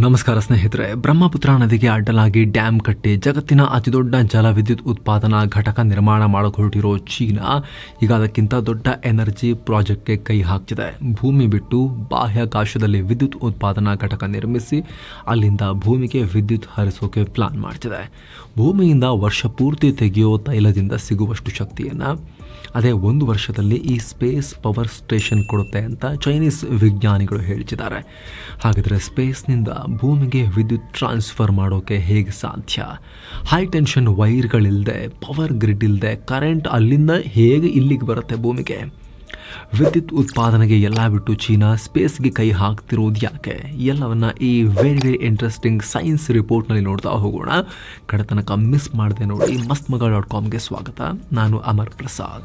ನಮಸ್ಕಾರ ಸ್ನೇಹಿತರೆ, ಬ್ರಹ್ಮಪುತ್ರ ನದಿಗೆ ಅಡ್ಡಲಾಗಿ ಡ್ಯಾಮ್ ಕಟ್ಟಿ ಜಗತ್ತಿನ ಅತಿದೊಡ್ಡ ಜಲವಿದ್ಯುತ್ ಉತ್ಪಾದನಾ ಘಟಕ ನಿರ್ಮಾಣ ಮಾಡಿಕೊಳ್ಳುತ್ತಿರೋ ಚೀನಾ ಈಗ ಅದಕ್ಕಿಂತ ದೊಡ್ಡ ಎನರ್ಜಿ ಪ್ರಾಜೆಕ್ಟ್ಗೆ ಕೈ ಹಾಕ್ತಿದೆ. ಭೂಮಿ ಬಿಟ್ಟು ಬಾಹ್ಯಾಕಾಶದಲ್ಲಿ ವಿದ್ಯುತ್ ಉತ್ಪಾದನಾ ಘಟಕ ನಿರ್ಮಿಸಿ ಅಲ್ಲಿಂದ ಭೂಮಿಗೆ ವಿದ್ಯುತ್ ಹರಿಸೋಕೆ ಪ್ಲಾನ್ ಮಾಡ್ತಿದೆ. ಭೂಮಿಯಿಂದ ವರ್ಷ ಪೂರ್ತಿ ತೆಗೆಯೋ ತೈಲದಿಂದ ಸಿಗುವಷ್ಟು ಶಕ್ತಿಯನ್ನು ಅದೇ ಒಂದು ವರ್ಷದಲ್ಲಿ ಈ ಸ್ಪೇಸ್ ಪವರ್ ಸ್ಟೇಷನ್ ಕೊಡುತ್ತೆ ಅಂತ ಚೈನೀಸ್ ವಿಜ್ಞಾನಿಗಳು ಹೇಳಿದ್ದಾರೆ ಹಾಗಾದರೆ ಸ್ಪೇಸ್ನಿಂದ ಭೂಮಿಗೆ ವಿದ್ಯುತ್ ಟ್ರಾನ್ಸ್ಫರ್ ಮಾಡೋಕೆ ಹೇಗೆ ಸಾಧ್ಯ? ಹೈ ಟೆನ್ಷನ್ ವೈರ್ಗಳಿಲ್ಲದೆ ಪವರ್ ಗ್ರಿಡ್ ಇಲ್ಲದೆ ಕರೆಂಟ್ ಅಲ್ಲಿಂದ ಹೇಗೆ ಇಲ್ಲಿಗೆ ಬರುತ್ತೆ ಭೂಮಿಗೆ? ವಿದ್ಯುತ್ ಉತ್ಪಾದನೆಗೆ ಎಲ್ಲ ಬಿಟ್ಟು ಚೀನಾ ಸ್ಪೇಸ್ಗೆ ಕೈ ಹಾಕ್ತಿರೋದು ಯಾಕೆ? ಎಲ್ಲವನ್ನ ಈ ವೆರಿ ವೆರಿ ಇಂಟ್ರೆಸ್ಟಿಂಗ್ ಸೈನ್ಸ್ ರಿಪೋರ್ಟ್ನಲ್ಲಿ ನೋಡ್ತಾ ಹೋಗೋಣ. ಕಡತನಕ ಮಿಸ್ ಮಾಡದೆ ನೋಡಿ ಮಸ್ತ್ ಮಗ ಡಾಟ್ ಕಾಮ್ಗೆ ಸ್ವಾಗತ. ನಾನು ಅಮರ್ ಪ್ರಸಾದ್.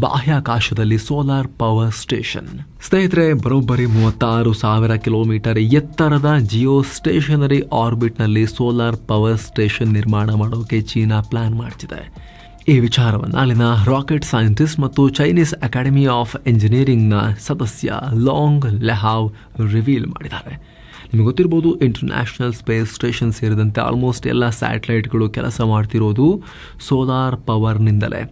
ಬಾಹ್ಯಾಕಾಶದಲ್ಲಿ ಸೋಲಾರ್ ಪವರ್ ಸ್ಟೇಷನ್ ಸ್ನೇಹಿತರೆ, ಬರೋಬ್ಬರಿ ಮೂವತ್ತಾರು ಸಾವಿರ ಕಿಲೋಮೀಟರ್ ಎತ್ತರದ ಜಿಯೋ ಸ್ಟೇಷನರಿ ಆರ್ಬಿಟ್ನಲ್ಲಿ ಸೋಲಾರ್ ಪವರ್ ಸ್ಟೇಷನ್ ನಿರ್ಮಾಣ ಮಾಡೋಕೆ ಚೀನಾ ಪ್ಲಾನ್ ಮಾಡ್ತಿದೆ. ಈ ವಿಚಾರವನ್ನು ಅಲ್ಲಿನ ರಾಕೆಟ್ ಸೈಂಟಿಸ್ಟ್ ಮತ್ತು ಚೈನೀಸ್ ಅಕಾಡೆಮಿ ಆಫ್ ಎಂಜಿನಿಯರಿಂಗ್ನ ಸದಸ್ಯ ಲಾಂಗ್ ಲೆಹಾವ್ ರಿವೀಲ್ ಮಾಡಿದ್ದಾರೆ. ನಿಮಗೆ ಗೊತ್ತಿರ್ಬೋದು ಇಂಟರ್ನ್ಯಾಷನಲ್ ಸ್ಪೇಸ್ ಸ್ಟೇಷನ್ ಸೇರಿದಂತೆ ಆಲ್ಮೋಸ್ಟ್ ಎಲ್ಲ ಸ್ಯಾಟಲೈಟ್ಗಳು ಕೆಲಸ ಮಾಡ್ತಿರೋದು ಸೋಲಾರ್ ಪವರ್ನಿಂದಲೇ.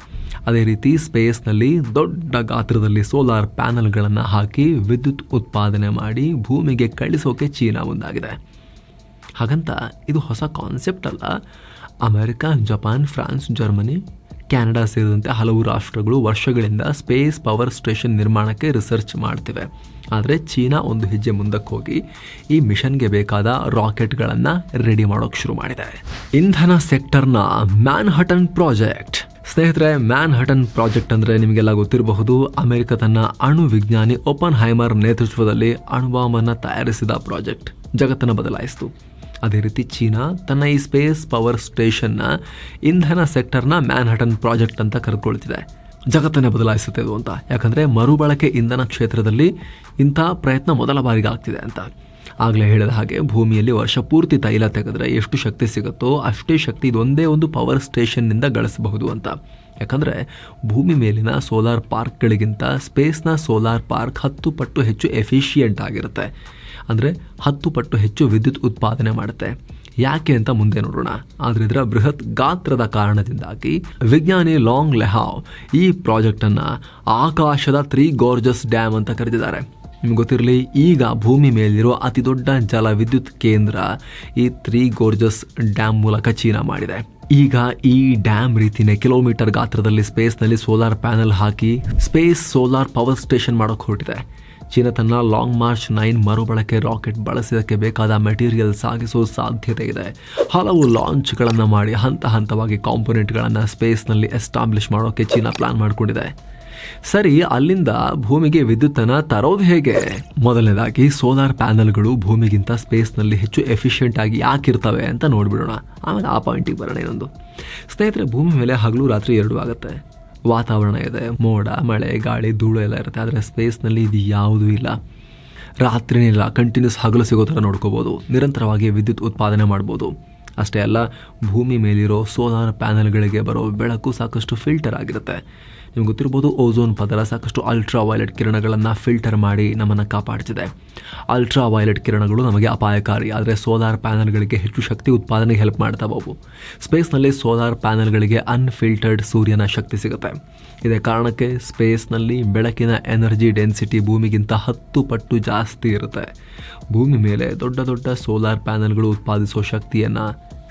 ಅದೇ ರೀತಿ ಸ್ಪೇಸ್ನಲ್ಲಿ ದೊಡ್ಡ ಗಾತ್ರದಲ್ಲಿ ಸೋಲಾರ್ ಪ್ಯಾನಲ್ಗಳನ್ನು ಹಾಕಿ ವಿದ್ಯುತ್ ಉತ್ಪಾದನೆ ಮಾಡಿ ಭೂಮಿಗೆ ಕಳಿಸೋಕೆ ಚೀನಾ ಮುಂದಾಗಿದೆ. ಹಾಗಂತ ಇದು ಹೊಸ ಕಾನ್ಸೆಪ್ಟ್ ಅಲ್ಲ. America, Japan, France, Germany Canada ಸೇರಿದಂತೆ ಹಲವು ರಾಷ್ಟ್ರಗಳು ವರ್ಷಗಳಿಂದ ಸ್ಪೇಸ್ ಪವರ್ ಸ್ಟೇಷನ್ ನಿರ್ಮಾಣಕ್ಕೆ ರಿಸರ್ಚ್ ಮಾಡ್ತಿವೆ. ಆದರೆ ಚೀನಾ ಒಂದು ಹೆಜ್ಜೆ ಮುಂದಕ್ಕೆ ಹೋಗಿ ಈ ಮಿಷನ್ಗೆ ಬೇಕಾದ ರಾಕೆಟ್ಗಳನ್ನು ರೆಡಿ ಮಾಡೋಕೆ ಶುರು ಮಾಡಿದೆ. ಇಂಧನ ಸೆಕ್ಟರ್ನ ಮ್ಯಾನ್ ಹಟನ್ ಪ್ರಾಜೆಕ್ಟ್ ಸ್ನೇಹಿತರೆ ಮ್ಯಾನ್ ಹಟನ್ ಪ್ರಾಜೆಕ್ಟ್ ಅಂದರೆ ನಿಮಗೆಲ್ಲ ಗೊತ್ತಿರಬಹುದು, ಅಮೆರಿಕ ತನ್ನ ಅಣು ವಿಜ್ಞಾನಿ ಓಪನ್ ಹೈಮರ್ ನೇತೃತ್ವದಲ್ಲಿ ಅಣುಬಾಂಬನ್ನು ತಯಾರಿಸಿದ ಪ್ರಾಜೆಕ್ಟ್. ಜಗತ್ತನ್ನು ಬದಲಾಯಿಸಿತು. ಅದೇ ರೀತಿ ಚೀನಾ ತನ್ನ ಈ ಸ್ಪೇಸ್ ಪವರ್ ಸ್ಟೇಷನ್ನ ಇಂಧನ ಸೆಕ್ಟರ್ನ ಮ್ಯಾನ್ ಹಟನ್ ಪ್ರಾಜೆಕ್ಟ್ ಅಂತ ಕರೆದುಕೊಳ್ತಿದೆ ಜಗತ್ತನ್ನೇ ಬದಲಾಯಿಸುತ್ತೆ ಇದು ಅಂತ. ಯಾಕಂದರೆ ಮರುಬಳಕೆ ಇಂಧನ ಕ್ಷೇತ್ರದಲ್ಲಿ ಇಂಥ ಪ್ರಯತ್ನ ಮೊದಲ ಬಾರಿಗೆ ಆಗ್ತಿದೆ ಅಂತ. ಆಗಲೇ ಹೇಳಿದ ಹಾಗೆ ಭೂಮಿಯಲ್ಲಿ ವರ್ಷ ಪೂರ್ತಿ ತೈಲ ತೆಗೆದ್ರೆ ಎಷ್ಟು ಶಕ್ತಿ ಸಿಗುತ್ತೋ ಅಷ್ಟೇ ಶಕ್ತಿ ಇದೊಂದೇ ಒಂದು ಪವರ್ ಸ್ಟೇಷನ್ನಿಂದ ಗಳಿಸಬಹುದು ಅಂತ. ಯಾಕಂದರೆ ಭೂಮಿ ಮೇಲಿನ ಸೋಲಾರ್ ಪಾರ್ಕ್ಗಳಿಗಿಂತ ಸ್ಪೇಸ್ನ ಸೋಲಾರ್ ಪಾರ್ಕ್ ಹತ್ತು ಪಟ್ಟು ಹೆಚ್ಚು ಎಫಿಷಿಯೆಂಟ್ ಆಗಿರುತ್ತೆ. ಅಂದರೆ ಹತ್ತು ಪಟ್ಟು ಹೆಚ್ಚು ವಿದ್ಯುತ್ ಉತ್ಪಾದನೆ ಮಾಡುತ್ತೆ. ಯಾಕೆ ಅಂತ ಮುಂದೆ ನೋಡೋಣ. ಆದರೆ ಇದರ ಬೃಹತ್ ಗಾತ್ರದ ಕಾರಣದಿಂದಾಗಿ ವಿಜ್ಞಾನಿ ಲಾಂಗ್ ಲೆಹಾವ್ ಈ ಪ್ರಾಜೆಕ್ಟನ್ನು ಆಕಾಶದ ತ್ರೀ ಗೋರ್ಜಸ್ ಡ್ಯಾಮ್ ಅಂತ ಕರೆದಿದ್ದಾರೆ. ನಿಮ್ಗೆ ಗೊತ್ತಿರಲಿ, ಈಗ ಭೂಮಿ ಮೇಲಿರೋ ಅತಿ ದೊಡ್ಡ ಜಲ ವಿದ್ಯುತ್ ಕೇಂದ್ರ ಈ ತ್ರೀ ಗೋರ್ಜಸ್ ಡ್ಯಾಮ್ ಮೂಲಕ ಚೀನಾ ಮಾಡಿದೆ. ಈಗ ಈ ಡ್ಯಾಮ್ ರೀತಿನೇ ಕಿಲೋಮೀಟರ್ ಗಾತ್ರದಲ್ಲಿ ಸ್ಪೇಸ್ನಲ್ಲಿ ಸೋಲಾರ್ ಪ್ಯಾನೆಲ್ ಹಾಕಿ ಸ್ಪೇಸ್ ಸೋಲಾರ್ ಪವರ್ ಸ್ಟೇಷನ್ ಮಾಡೋಕೆ ಹೊರಟಿದೆ. ಚೀನಾ ತನ್ನ ಲಾಂಗ್ ಮಾರ್ಚ್ ನೈನ್ ಮರುಬಳಕೆ ರಾಕೆಟ್ ಬಳಸಿದಕ್ಕೆ ಬೇಕಾದ ಮೆಟೀರಿಯಲ್ ಸಾಗಿಸುವ ಸಾಧ್ಯತೆ ಇದೆ. ಹಲವು ಲಾಂಚ್ಗಳನ್ನು ಮಾಡಿ ಹಂತ ಹಂತವಾಗಿ ಕಾಂಪೊನೆಂಟ್ಗಳನ್ನು ಸ್ಪೇಸ್ನಲ್ಲಿ ಎಸ್ಟಾಬ್ಲಿಷ್ ಮಾಡೋಕೆ ಚೀನಾ ಪ್ಲಾನ್ ಮಾಡಿಕೊಂಡಿದೆ. ಸರಿ, ಅಲ್ಲಿಂದ ಭೂಮಿಗೆ ವಿದ್ಯುತ್ತನ್ನು ತರೋದು ಹೇಗೆ? ಮೊದಲನೇದಾಗಿ ಸೋಲಾರ್ ಪ್ಯಾನಲ್ಗಳು ಭೂಮಿಗಿಂತ ಸ್ಪೇಸ್ನಲ್ಲಿ ಹೆಚ್ಚು ಎಫಿಷಿಯೆಂಟ್ ಆಗಿ ಯಾಕಿರ್ತವೆ ಅಂತ ನೋಡಿಬಿಡೋಣ. ಆಮೇಲೆ ಆ ಪಾಯಿಂಟಿಗೆ ಬರೋಣ ಇನ್ನೊಂದು. ಸ್ನೇಹಿತರೆ, ಭೂಮಿ ಮೇಲೆ ಹಗಲು ರಾತ್ರಿ ಎರಡು ಆಗುತ್ತೆ. ವಾತಾವರಣ ಇದೆ, ಮೋಡ, ಮಳೆ, ಗಾಳಿ, ಧೂಳು ಎಲ್ಲ ಇರುತ್ತೆ, ಆದರೆ ಸ್ಪೇಸ್ನಲ್ಲಿ ಇದು ಯಾವುದೂ ಇಲ್ಲ. ರಾತ್ರಿನೇ ಇಲ್ಲ ಕಂಟಿನ್ಯೂಸ್ ಹಗಲು ಸಿಗೋ ಥರ ನೋಡ್ಕೋಬೋದು. ನಿರಂತರವಾಗಿ ವಿದ್ಯುತ್ ಉತ್ಪಾದನೆ ಮಾಡ್ಬೋದು. ಅಷ್ಟೇ ಅಲ್ಲ, ಭೂಮಿ ಮೇಲಿರೋ ಸೋಲಾರ್ ಪ್ಯಾನಲ್ಗಳಿಗೆ ಬರೋ ಬೆಳಕು ಸಾಕಷ್ಟು ಫಿಲ್ಟರ್ ಆಗಿರುತ್ತೆ. ನಿಮ್ಗೆ ಗೊತ್ತಿರ್ಬೋದು ಓಝೋನ್ ಪದರ ಸಾಕಷ್ಟು ಅಲ್ಟ್ರಾ ವೈಲೆಟ್ ಕಿರಣಗಳನ್ನು ಫಿಲ್ಟರ್ ಮಾಡಿ ನಮ್ಮನ್ನು ಕಾಪಾಡ್ತಿದೆ. ಅಲ್ಟ್ರಾ ವೈಲೆಟ್ ಕಿರಣಗಳು ನಮಗೆ ಅಪಾಯಕಾರಿ, ಆದರೆ ಸೋಲಾರ್ ಪ್ಯಾನಲ್ಗಳಿಗೆ ಹೆಚ್ಚು ಶಕ್ತಿ ಉತ್ಪಾದನೆಗೆ ಹೆಲ್ಪ್ ಮಾಡ್ತಾವವು ಸ್ಪೇಸ್ನಲ್ಲಿ ಸೋಲಾರ್ ಪ್ಯಾನಲ್ಗಳಿಗೆ ಅನ್ಫಿಲ್ಟರ್ಡ್ ಸೂರ್ಯನ ಶಕ್ತಿ ಸಿಗುತ್ತೆ. ಇದೇ ಕಾರಣಕ್ಕೆ ಸ್ಪೇಸ್ನಲ್ಲಿ ಬೆಳಕಿನ ಎನರ್ಜಿ ಡೆನ್ಸಿಟಿ ಭೂಮಿಗಿಂತ ಹತ್ತು ಪಟ್ಟು ಜಾಸ್ತಿ ಇರುತ್ತೆ. ಭೂಮಿ ಮೇಲೆ ದೊಡ್ಡ ದೊಡ್ಡ ಸೋಲಾರ್ ಪ್ಯಾನಲ್ಗಳು ಉತ್ಪಾದಿಸೋ ಶಕ್ತಿಯನ್ನು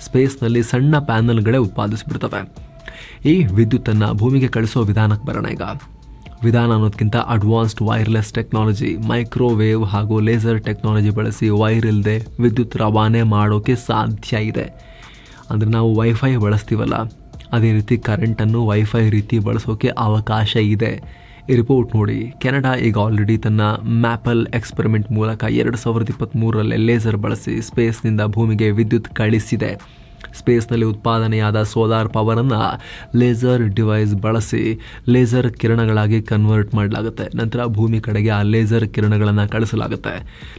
ಸ್ಪೇಸ್ನಲ್ಲಿ ಸಣ್ಣ ಪ್ಯಾನಲ್ಗಳೇ ಉತ್ಪಾದಿಸಿಬಿಡ್ತವೆ. ಈ ವಿದ್ಯುತ್ತನ್ನು ಭೂಮಿಗೆ ಕಳಿಸೋ ವಿಧಾನಕ್ಕೆ ಬರೋಣ ಈಗ. ವಿಧಾನ ಅನ್ನೋದಕ್ಕಿಂತ ಅಡ್ವಾನ್ಸ್ಡ್ ವೈರ್ಲೆಸ್ ಟೆಕ್ನಾಲಜಿ ಮೈಕ್ರೋವೇವ್ ಹಾಗೂ ಲೇಸರ್ ಟೆಕ್ನಾಲಜಿ ಬಳಸಿ ವೈರ್ ಇಲ್ಲದೆ ವಿದ್ಯುತ್ ರವಾನೆ ಮಾಡೋಕ್ಕೆ ಸಾಧ್ಯ ಇದೆ. ಅಂದರೆ ನಾವು ವೈಫೈ ಬಳಸ್ತೀವಲ್ಲ, ಅದೇ ರೀತಿ ಕರೆಂಟನ್ನು ವೈಫೈ ರೀತಿ ಬಳಸೋಕೆ ಅವಕಾಶ ಇದೆ. ಈ ರಿಪೋರ್ಟ್ ನೋಡಿ, ಕೆನಡಾ ಈಗ ಆಲ್ರೆಡಿ ತನ್ನ ಮ್ಯಾಪಲ್ ಎಕ್ಸ್ಪೆರಿಮೆಂಟ್ ಮೂಲಕ ಎರಡು ಸಾವಿರದ ಇಪ್ಪತ್ತ್ಮೂರರಲ್ಲಿ ಲೇಸರ್ ಬಳಸಿ ಸ್ಪೇಸ್ನಿಂದ ಭೂಮಿಗೆ ವಿದ್ಯುತ್ ಕಳಿಸಿದೆ. ಸ್ಪೇಸ್ನಲ್ಲಿ ಉತ್ಪಾದನೆಯಾದ ಸೋಲಾರ್ ಪವರನ್ನು ಲೇಸರ್ ಡಿವೈಸ್ ಬಳಸಿ ಲೇಸರ್ ಕಿರಣಗಳಾಗಿ ಕನ್ವರ್ಟ್ ಮಾಡಲಾಗುತ್ತೆ. ನಂತರ ಭೂಮಿ ಕಡೆಗೆ ಆ ಲೇಸರ್ ಕಿರಣಗಳನ್ನು ಕಳಿಸಲಾಗುತ್ತೆ.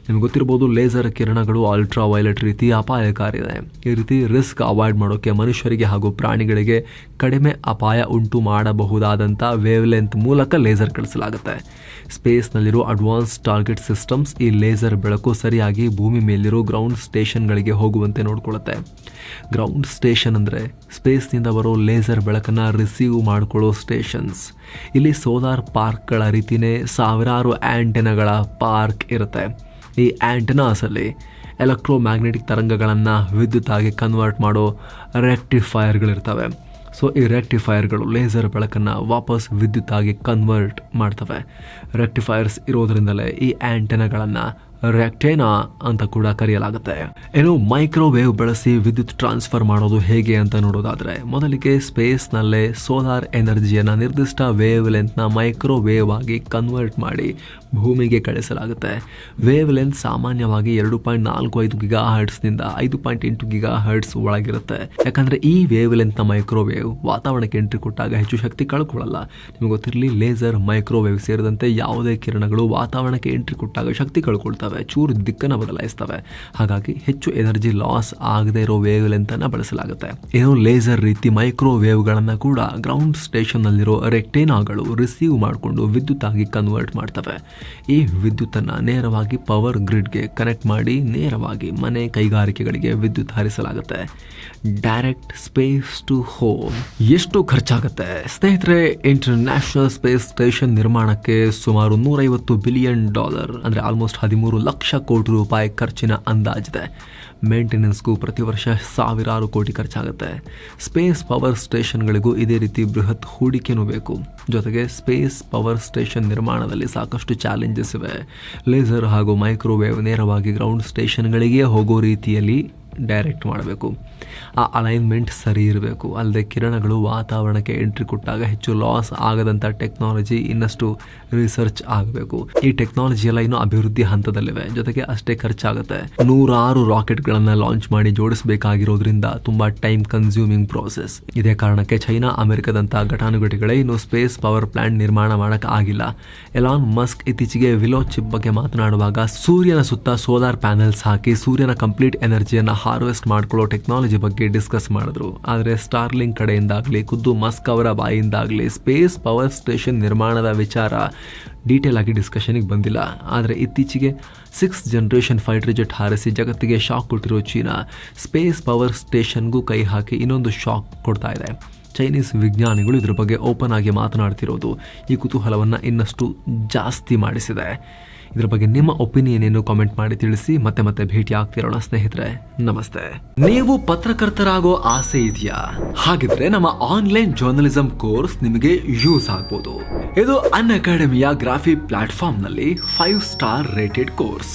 ನಿಮ್ಗೆ ಗೊತ್ತಿರ್ಬೋದು, ಲೇಸರ್ ಕಿರಣಗಳು ಅಲ್ಟ್ರಾ ವೈಲೆಟ್ ರೀತಿ ಅಪಾಯಕಾರಿ ಇದೆ ಈ ರೀತಿ ರಿಸ್ಕ್ ಅವಾಯ್ಡ್ ಮಾಡೋಕ್ಕೆ ಮನುಷ್ಯರಿಗೆ ಹಾಗೂ ಪ್ರಾಣಿಗಳಿಗೆ ಕಡಿಮೆ ಅಪಾಯ ಉಂಟು ಮಾಡಬಹುದಾದಂಥ ವೇವ್ ಲೆಂತ್ ಮೂಲಕ ಲೇಸರ್ ಕಳಿಸಲಾಗುತ್ತೆ. ಸ್ಪೇಸ್ನಲ್ಲಿರೋ ಅಡ್ವಾನ್ಸ್ ಟಾರ್ಗೆಟ್ ಸಿಸ್ಟಮ್ಸ್ ಈ ಲೇಸರ್ ಬೆಳಕು ಸರಿಯಾಗಿ ಭೂಮಿ ಮೇಲಿರೋ ಗ್ರೌಂಡ್ ಸ್ಟೇಷನ್ಗಳಿಗೆ ಹೋಗುವಂತೆ ನೋಡ್ಕೊಳ್ಳುತ್ತೆ. ಗ್ರೌಂಡ್ ಸ್ಟೇಷನ್ ಅಂದರೆ ಸ್ಪೇಸ್ನಿಂದ ಬರೋ ಲೇಸರ್ ಬೆಳಕನ್ನು ರಿಸೀವ್ ಮಾಡ್ಕೊಳ್ಳೋ ಸ್ಟೇಷನ್ಸ್ ಇಲ್ಲಿ ಸೋಲಾರ್ ಪಾರ್ಕ್ಗಳ ರೀತಿಯೇ ಸಾವಿರಾರು ಆ್ಯಂಟೆನಗಳ ಪಾರ್ಕ್ ಇರುತ್ತೆ. ಈ ಆ್ಯಂಟೆನಾಸಲ್ಲಿ ಎಲೆಕ್ಟ್ರೋಮ್ಯಾಗ್ನೆಟಿಕ್ ತರಂಗಗಳನ್ನು ವಿದ್ಯುತ್ ಆಗಿ ಕನ್ವರ್ಟ್ ಮಾಡೋ ರೆಕ್ಟಿಫೈರ್ಗಳಿರ್ತವೆ ಸೊ ಈ ರೆಕ್ಟಿಫೈಯರ್ಗಳು ಲೇಸರ್ ಬೆಳಕನ್ನು ವಾಪಸ್ ವಿದ್ಯುತ್ ಆಗಿ ಕನ್ವರ್ಟ್ ಮಾಡ್ತವೆ. ರೆಕ್ಟಿಫೈಯರ್ಸ್ ಇರೋದ್ರಿಂದಲೇ ಈ ಆ್ಯಂಟೆನಾಗಳನ್ನು ರೆಕ್ಟೇನಾ ಅಂತ ಕೂಡ ಕರೆಯಲಾಗುತ್ತೆ. ಏನು ಮೈಕ್ರೋವೇವ್ ಬಳಸಿ ವಿದ್ಯುತ್ ಟ್ರಾನ್ಸ್ಫರ್ ಮಾಡೋದು ಹೇಗೆ ಅಂತ ನೋಡೋದಾದ್ರೆ, ಮೊದಲಿಗೆ ಸ್ಪೇಸ್ನಲ್ಲೇ ಸೋಲಾರ್ ಎನರ್ಜಿಯನ್ನು ನಿರ್ದಿಷ್ಟ ವೇವ್ ಲೆಂತ್ನ ಮೈಕ್ರೋವೇವ್ ಆಗಿ ಕನ್ವರ್ಟ್ ಮಾಡಿ ಭೂಮಿಗೆ ಕಳಿಸಲಾಗುತ್ತೆ. ವೇವ್ ಲೆಂತ್ ಸಾಮಾನ್ಯವಾಗಿ ಎರಡು ಪಾಯಿಂಟ್ ನಾಲ್ಕು ಐದು ಗಿಗಾ ಹರ್ಟ್ಸ್ನಿಂದ ಐದು ಪಾಯಿಂಟ್ ಎಂಟು ಗಿಗಾ ಹರ್ಟ್ಸ್ ಒಳಗಿರುತ್ತೆ. ಯಾಕಂದರೆ ಈ ವೇವ್ ಲೆಂತ್ನ ಮೈಕ್ರೋವೇವ್ ವಾತಾವರಣಕ್ಕೆ ಎಂಟ್ರಿ ಕೊಟ್ಟಾಗ ಹೆಚ್ಚು ಶಕ್ತಿ ಕಳ್ಕೊಳ್ಳಲ್ಲ. ನಿಮಗೆ ಗೊತ್ತಿರಲಿ, ಲೇಸರ್ ಮೈಕ್ರೋವೇವ್ ಸೇರಿದಂತೆ ಯಾವುದೇ ಕಿರಣಗಳು ವಾತಾವರಣಕ್ಕೆ ಎಂಟ್ರಿ ಕೊಟ್ಟಾಗ ಶಕ್ತಿ ಕಳ್ಕೊಳ್ತವೆ ಚೂರು ದಿಕ್ಕನ್ನು ಬದಲಾಯಿಸ್ತವೆ. ಹಾಗಾಗಿ ಹೆಚ್ಚು ಎನರ್ಜಿ ಲಾಸ್ ಆಗದೆ ಇರೋ ವೇವ್ ಲೆಂತನ್ನು ಬಳಸಲಾಗುತ್ತೆ. ಏನೋ ಲೇಸರ್ ರೀತಿ ಮೈಕ್ರೋವೇವ್ಗಳನ್ನು ಕೂಡ ಗ್ರೌಂಡ್ ಸ್ಟೇಷನ್ನಲ್ಲಿರೋ ರೆಕ್ಟೇನಾಗಳು ರಿಸೀವ್ ಮಾಡಿಕೊಂಡು ವಿದ್ಯುತ್ ಆಗಿ ಕನ್ವರ್ಟ್ ಮಾಡ್ತವೆ. ಈ ವಿದ್ಯುತ್ತನ್ನು ನೇರವಾಗಿ ಪವರ್ ಗ್ರಿಡ್ಗೆ ಕನೆಕ್ಟ್ ಮಾಡಿ ನೇರವಾಗಿ ಮನೆ ಕೈಗಾರಿಕೆಗಳಿಗೆ ವಿದ್ಯುತ್ ಹರಿಸಲಾಗುತ್ತೆ. Direct space to home. ಎಷ್ಟು ಖರ್ಚಾಗುತ್ತೆ? ಸ್ನೇಹಿತರೆ, ಇಂಟರ್ನ್ಯಾಷನಲ್ ಸ್ಪೇಸ್ ಸ್ಟೇಷನ್ ನಿರ್ಮಾಣಕ್ಕೆ ಸುಮಾರು ನೂರೈವತ್ತು ಬಿಲಿಯನ್ ಡಾಲರ್, ಅಂದರೆ ಆಲ್ಮೋಸ್ಟ್ ಹದಿಮೂರು ಲಕ್ಷ ಕೋಟಿ ರೂಪಾಯಿ ಖರ್ಚಿನ ಅಂದಾಜಿದೆ. ಮೇಂಟೆನೆನ್ಸ್ಗೂ ಪ್ರತಿ ವರ್ಷ ಸಾವಿರಾರು ಕೋಟಿ ಖರ್ಚಾಗುತ್ತೆ. ಸ್ಪೇಸ್ ಪವರ್ ಸ್ಟೇಷನ್ಗಳಿಗೂ ಇದೇ ರೀತಿ ಬೃಹತ್ ಹೂಡಿಕೆನೂ ಬೇಕು. ಜೊತೆಗೆ ಸ್ಪೇಸ್ ಪವರ್ ಸ್ಟೇಷನ್ ನಿರ್ಮಾಣದಲ್ಲಿ ಸಾಕಷ್ಟು ಚಾಲೆಂಜಸ್ ಇವೆ. ಲೇಸರ್ ಹಾಗೂ ಮೈಕ್ರೋವೇವ್ ನೇರವಾಗಿ ಗ್ರೌಂಡ್ ಸ್ಟೇಷನ್ಗಳಿಗೆ ಹೋಗೋ ರೀತಿಯಲ್ಲಿ ಡೈರೆಕ್ಟ್ ಮಾಡಬೇಕು. ಆ ಅಲೈನ್ಮೆಂಟ್ ಸರಿ ಇರಬೇಕು. ಅಲ್ಲದೆ ಕಿರಣಗಳು ವಾತಾವರಣಕ್ಕೆ ಎಂಟ್ರಿ ಕೊಟ್ಟಾಗ ಹೆಚ್ಚು ಲಾಸ್ ಆಗದಂಥ ಟೆಕ್ನಾಲಜಿ ಇನ್ನಷ್ಟು ರಿಸರ್ಚ್ ಆಗಬೇಕು. ಈ ಟೆಕ್ನಾಲಜಿ ಎಲ್ಲ ಇನ್ನೂ ಅಭಿವೃದ್ಧಿ ಹಂತದಲ್ಲಿವೆ. ಜೊತೆಗೆ ಅಷ್ಟೇ ಖರ್ಚಾಗುತ್ತೆ. ನೂರಾರು ರಾಕೆಟ್ಗಳನ್ನು ಲಾಂಚ್ ಮಾಡಿ ಜೋಡಿಸಬೇಕಾಗಿರೋದ್ರಿಂದ ತುಂಬ ಟೈಮ್ ಕನ್ಸ್ಯೂಮಿಂಗ್ ಪ್ರೋಸೆಸ್ ಇದೇ ಕಾರಣಕ್ಕೆ ಚೈನಾ ಅಮೆರಿಕದಂಥ ಘಟಾನುಘಟಿಗಳೇ ಇನ್ನು ಸ್ಪೇಸ್ ಪವರ್ ಪ್ಲಾಂಟ್ ನಿರ್ಮಾಣ ಮಾಡೋಕೆ ಆಗಿಲ್ಲ. ಎಲಾನ್ ಮಸ್ಕ್ ಇತ್ತೀಚೆಗೆ ವಿಲೋ ಚಿಪ್ ಬಗ್ಗೆ ಮಾತನಾಡುವಾಗ ಸೂರ್ಯನ ಸುತ್ತ ಸೋಲಾರ್ ಪ್ಯಾನೆಲ್ಸ್ ಹಾಕಿ ಸೂರ್ಯನ ಕಂಪ್ಲೀಟ್ ಎನರ್ಜಿಯನ್ನು ಹಾರ್ವೆಸ್ಟ್ ಮಾಡ್ಕೊಳ್ಳೋ ಟೆಕ್ನಾಲಜಿ ಬಗ್ಗೆ ಡಿಸ್ಕಸ್ ಮಾಡಿದ್ರು. ಆದರೆ ಸ್ಟಾರ್ಲಿಂಗ್ ಕಡೆಯಿಂದಾಗಲಿ, ಖುದ್ದು ಮಸ್ಕ್ ಅವರ ಬಾಯಿಂದಾಗಲಿ ಸ್ಪೇಸ್ ಪವರ್ ಸ್ಟೇಷನ್ ನಿರ್ಮಾಣದ ವಿಚಾರ ಡೀಟೇಲ್ ಆಗಿ ಡಿಸ್ಕಷನಿಗೆ ಬಂದಿಲ್ಲ. ಆದರೆ ಇತ್ತೀಚೆಗೆ ಸಿಕ್ಸ್ ಜನ್ರೇಷನ್ ಫೈಟರ್ ಜೆಟ್ ಹಾರಿಸಿ ಜಗತ್ತಿಗೆ ಶಾಕ್ ಕೊಟ್ಟಿರೋ ಚೀನಾ ಸ್ಪೇಸ್ ಪವರ್ ಸ್ಟೇಷನ್ಗೂ ಕೈ ಹಾಕಿ ಇನ್ನೊಂದು ಶಾಕ್ ಕೊಡ್ತಾ ಇದೆ. ಚೈನೀಸ್ ವಿಜ್ಞಾನಿಗಳು ಇದರ ಬಗ್ಗೆ ಓಪನ್ ಆಗಿ ಮಾತನಾಡ್ತಿರೋದು ಈ ಕುತೂಹಲವನ್ನು ಇನ್ನಷ್ಟು ಜಾಸ್ತಿ ಮಾಡಿಸಿದೆ. ಇದ್ರ ಬಗ್ಗೆ ನಿಮ್ಮ ಒಪಿನಿಯನ್ ಏನು ಕಾಮೆಂಟ್ ಮಾಡಿ ತಿಳಿಸಿ, ಮತ್ತೆ ಮತ್ತೆ ಭೇಟಿ ಆಗ್ತಿರೋಣ ಸ್ನೇಹಿತರೆ. ನಮಸ್ತೆ. ನೀವು ಪತ್ರಕರ್ತರಾಗೋ ಆಸೆ ಇದೆಯಾ? ಹಾಗಿದ್ರೆ ನಮ್ಮ ಆನ್ಲೈನ್ ಜರ್ನಲಿಸಂ ಕೋರ್ಸ್ ನಿಮಗೆ ಯೂಸ್ ಆಗ್ಬೋದು. ಇದು ಅನ್ ಅಕಾಡೆಮಿಯ ಗ್ರಾಫಿ ಪ್ಲಾಟ್ಫಾರ್ಮ್ನಲ್ಲಿ ಫೈವ್ ಸ್ಟಾರ್ ರೇಟೆಡ್ ಕೋರ್ಸ್